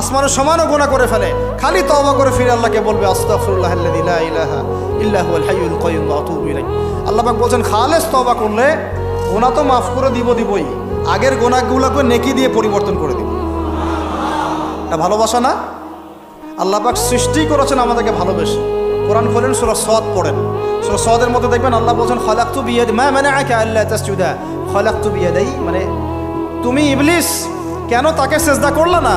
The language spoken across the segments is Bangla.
আসমানের সমানও গোনা করে ফেলে। খালি তওবা করে ফিরে আল্লাহকে বলবে, আস্তাগফিরুল্লাহ আল্লাযী লা ইলাহা ইল্লা হুয়াল হাইয়ুল কাইয়্যুম ওয়া আতুবু আল্লাহ বলছেন, খালেস তবা করলে গোনা তো মাফ করে দিব দিবই। আগের গোনাগুলোকে নেকি দিয়ে পরিবর্তন করে দিব। এটা ভালোবাসা না? আল্লাহ পাক সৃষ্টি করেছেন আমাদেরকে ভালোবেসে। কোরআন খোলেন সুরা সদ পড়েন। সুরা সদের মধ্যে দেখবেন আল্লাহ বলছেন, খলাক্তু বিয়াদ, মা মানে আকে আল্লাহ তাসজুদা। খলাক্তু বিয়াদাই মানে তুমি ইবলিস, কেন তাকে সেজদা করলে না?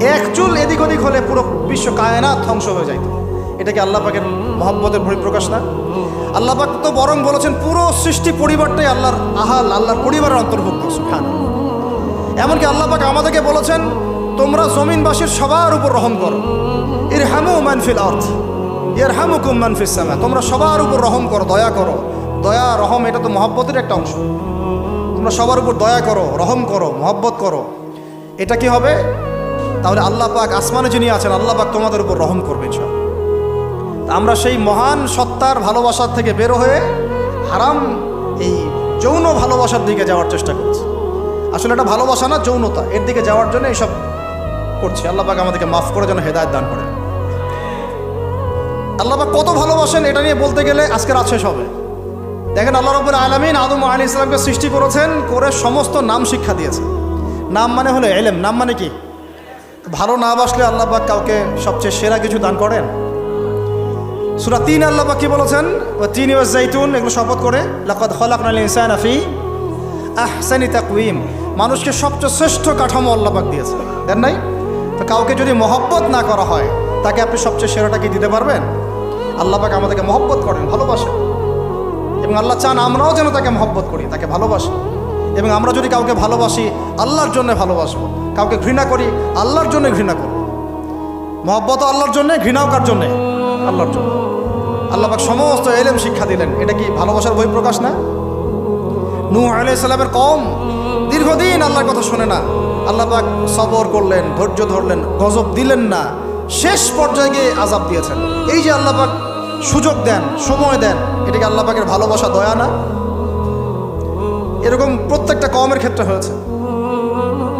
এক চুল এদিক ওদিক হলে পুরো বিশ্ব কায়নাত ধ্বংস হয়ে যাইত এটা কি আল্লাহ পাকের মহব্বতের পরিপ্রকাশ না? আল্লাহ পাক তো বরং বলেছেন, পুরো সৃষ্টি পরিবারটাই আল্লাহর আহাল, আল্লাহর পরিবারের অন্তর্ভুক্ত সুখান এমনকি আল্লাহ পাক আমাদেরকে বলেছেন, তোমরা জমিনবাসীর সবার উপর রহম করো। এর হ্যামু মানফিল অর্থ এর হ্যামুকুম মানফিস সামা। তোমরা সবার উপর রহম করো, দয়া করো। দয়া, রহম, এটা তো মহব্বতের একটা অংশ। তোমরা সবার উপর দয়া করো, রহম করো, মহব্বত করো। এটা কি হবে? তাহলে আল্লাহ পাক আসমানে যিনি আছেন, আল্লাহ পাক তোমাদের উপর রহম করবে সব। আমরা সেই মহান সত্তার ভালোবাসার থেকে বের হয়ে হারাম এই যৌন ভালোবাসার দিকে যাওয়ার চেষ্টা করছি। আসলে এটা ভালোবাসা না, যৌনতা। এর দিকে যাওয়ার জন্য এইসব করছি। আল্লাহ পাক আমাদেরকে মাফ করে যেন হেদায়ত দান করে আল্লাহ পাক কত ভালোবাসেন এটা নিয়ে বলতে গেলে আজকে রাত শেষ হবে। দেখেন আল্লাহ রবুল আলমিন আদম আলী ইসলামকে সৃষ্টি করেছেন, করে সমস্ত নাম শিক্ষা দিয়েছেন। নাম মানে হলো এলেম। নাম মানে কি? ভালো না বাসলে আল্লাহ পাক কাউকে সবচেয়ে সেরা কিছু দান করেন? সুরা তিন আল্লাহ পাক কি বলেছেন? তিন ইউজ জাইতুন এগুলো শপথ করে, লাকাদ খলাকনাল ইনসান আফি আহসানি তাকউইম মানুষকে সবচেয়ে শ্রেষ্ঠ কাঠামো আল্লাহ পাক দিয়েছে। দেন নাই? তো কাউকে যদি মহব্বত না করা হয়, তাকে আপনি সবচেয়ে সেরাটা কি দিতে পারবেন? আল্লাহ পাক আমাদেরকে মহব্বত করেন, ভালোবাসেন। এবং আল্লাহ চান আমরাও যেন তাকে মহব্বত করি, তাকে ভালোবাসি। এবং আমরা যদি কাউকে ভালোবাসি, আল্লাহর জন্য ভালোবাসবো। কাউকে ঘৃণা করি, আল্লাহর জন্য ঘৃণা করি। মহব্বত আল্লাহর জন্য, ঘৃণাও কার জন্যে? আল্লাহর জন্য। আল্লাহ পাক সমস্ত এলেম শিক্ষা দিলেন। এটা কি ভালোবাসার বই প্রকাশ না? নূহ আলাইসাল্লামের কম দীর্ঘদিন আল্লাহর কথা শোনে না। আল্লাহ পাক সবর করলেন, ধৈর্য ধরলেন, গজব দিলেন না। শেষ পর্যায়ে গিয়ে আজাব দিয়েছেন। এই যে আল্লাহ পাক সুযোগ দেন, সময় দেন, এটা কি আল্লাহ পাকের ভালোবাসা, দয়া না? এরকম প্রত্যেকটা কমের ক্ষেত্রে হয়েছে।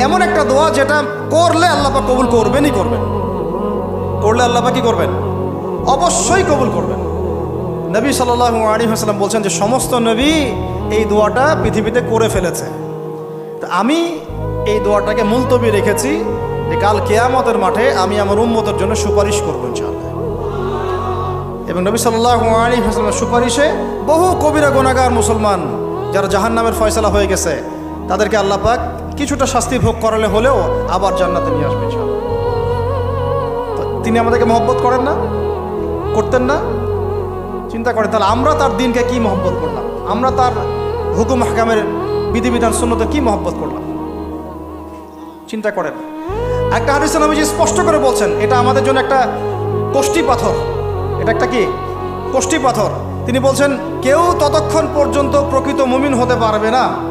এমন একটা দোয়া যেটা করলে আল্লাপাক কবুল করবেনই করবেন। করলে আল্লাপাক কি করবেন? অবশ্যই কবুল করবেন। নবী সাল্লাহ আলী হাসলাম বলছেন যে, সমস্ত নবী এই দোয়াটা পৃথিবীতে করে ফেলেছে। তা আমি এই দোয়াটাকে মুলতবি রেখেছি যে, কাল কেয়ামতের মাঠে আমি আমার উন্মতের জন্য সুপারিশ করব ইনশাআল্লাহ। এবং নবী সাল্লাহ আলী হাসলামের সুপারিশে বহু কবিরা গোনাগার মুসলমান যারা জাহান নামের ফয়সলা হয়ে গেছে, তাদেরকে আল্লাহ পাক কিছুটা শাস্তি ভোগ করালে হলেও আবার জান্নাতে নিয়ে আসবে তিনি আমাদেরকে মহব্বত করেন না? করতেন না? চিন্তা করেন, তাহলে আমরা তার দিনকে কি মহব্বত করলাম? আমরা তার হুকুম হাকামের বিধিবিধান শূন্যতে কি মহব্বত করলাম? চিন্তা করেন। একটা হাদিস নবীজি স্পষ্ট করে বলছেন, এটা আমাদের জন্য একটা কোষ্টি পাথর। এটা একটা কি? কোষ্টি পাথর। তিনি বলছেন, কেউ ততক্ষণ পর্যন্ত প্রকৃত মুমিন হতে পারবে না।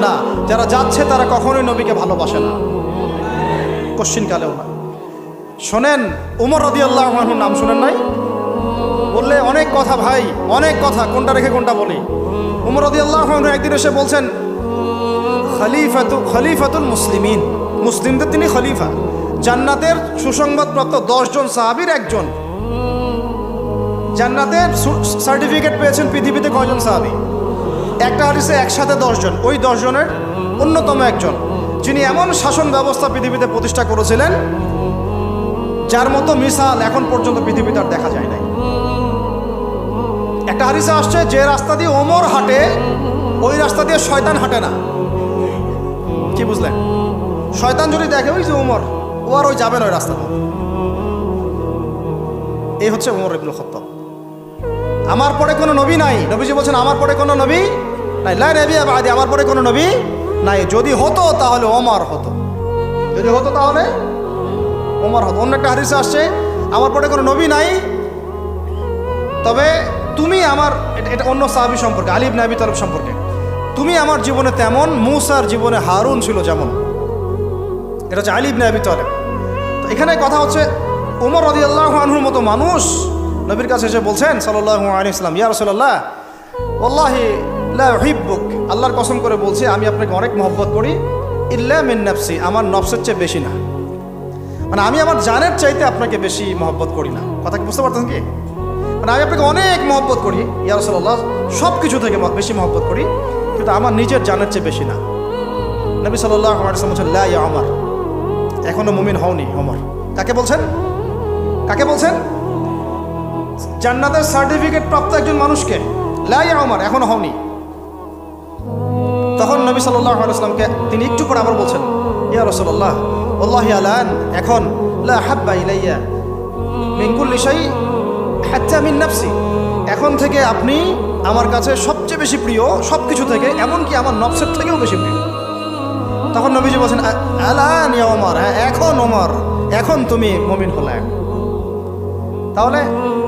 না। যারা যাচ্ছে, তারা কখনোই নবীকে ভালোবাসে না। কোশ্চিনকালেও না শোনেন, উমর রদি আল্লাহ নাম শোনেন নাই? বললে, অনেক কথা ভাই, অনেক কথা, কোনটা রেখে কোনটা বলি? উমর রদি আল্লাহ একদিন এসে বলছেন, খলিফাতু, খলিফাতুল মুসলিমিন। মুসলিমদের তিনি খলিফা। জান্নাতের সুসংবাদপ্রাপ্ত দশজন সাহাবির একজন। জান্নাতের সার্টিফিকেট পেয়েছেন পৃথিবীতে কয়জন সাহাবি? একটা হাদিসে একসাথে দশজন। ওই দশজনের অন্যতম একজন, যিনি এমন শাসন ব্যবস্থা পৃথিবীতে প্রতিষ্ঠা করেছিলেন, যার মতো মিসাল এখন পর্যন্ত পৃথিবীতে আর দেখা যায় নাই। একটা হাদিসে আসছে, যে রাস্তা দিয়ে ওমর হাঁটে, ওই রাস্তা দিয়ে শয়তান হাঁটে না। কি বুঝলেন? শয়তান যদি দেখে, ওই যে ওমর, ও আর ওই যাবে না ওই রাস্তা এই হচ্ছে উমর ইবনুল খত্তাব। আমার পরে কোনো নবী নাই। নবীজি বলছেন, আমার পরে কোনো নবী নাই। লাই নবী আদি, আমার পরে কোনো নবী নাই। যদি হতো, তাহলে ওমর হতো। যদি হতো, তাহলে ওমর হতো। অন্য একটা হাদিসে আসছে, আমার পরে কোনো নবী নাই। তবে তুমি আমার, এটা- অন্য সাহাবি সম্পর্কে আলিব নাবি তরফ সম্পর্কে, তুমি আমার জীবনে তেমন, মুসার জীবনে হারুন ছিল যেমন। এটা হচ্ছে আলিব নাবি তরফ এখানে কথা হচ্ছে উমর রদি আল্লাহ আনহুর মতো মানুষ নবীর কাছে এসে বলছেন সাল্লাহ আলী ইসলাম ইয়া রসল্লাহ ওল্লাহি হিব্বুক আল্লাহর কসম করে বলছি, আমি আপনাকে অনেক মহব্বত করি, ইল্লা মিন নফসি, আমার নফসের চেয়ে বেশি না। মানে আমি আমার জানের চাইতে আপনাকে বেশি মহব্বত করি না। কথা কি বুঝতে পারতেন কি? মানে আমি আপনাকে অনেক মহব্বত করি, ইয়া রসল্লাহ সব কিছু থেকে বেশি মহব্বত করি, কিন্তু আমার নিজের জানের চেয়ে বেশি না। নবী সাল্লাহ লা ইয়া আমার এখনও মুমিন হওনি অমর কাকে বলছেন? কাকে বলছেন? জান্নাতের সার্টিফিকেট প্রাপ্ত একজন মানুষকে লাই আমার এখনও হওনি। তখন নবী সাল্লাহ তিনি একটু পরে আবার বলছেন, ইয়া রসল্লাহ আল্লাহ আলান, এখন লা এখন থেকে আপনি আমার কাছে সবচেয়ে বেশি প্রিয় সব কিছু থেকে, এমনকি আমার নফসের থেকেও বেশি প্রিয়। তখন নবীজি বলছেন আলান ইয়া ওমর হ্যাঁ এখন ওমর এখন তুমি মমিন হলে। তাহলে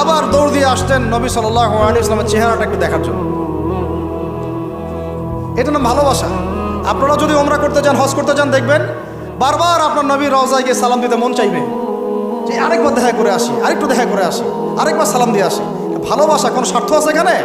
আবার দৌড় দিয়ে আসতেন নবী সাল্লাহ ইসলামের চেহারাটা একটু দেখার জন্য। এটা না ভালোবাসা। আপনারা যদি ওমরা করতে যান, হজ করতে যান, দেখবেন বারবার আপনার নবী রওজায় গিয়ে সালাম দিতে মন চাইবে। যে আরেকবার দেখা করে আসি, আরেকটু দেখা করে আসি, আরেকবার সালাম দিয়ে আসি। ভালোবাসা, কোনো স্বার্থ আছে এখানে?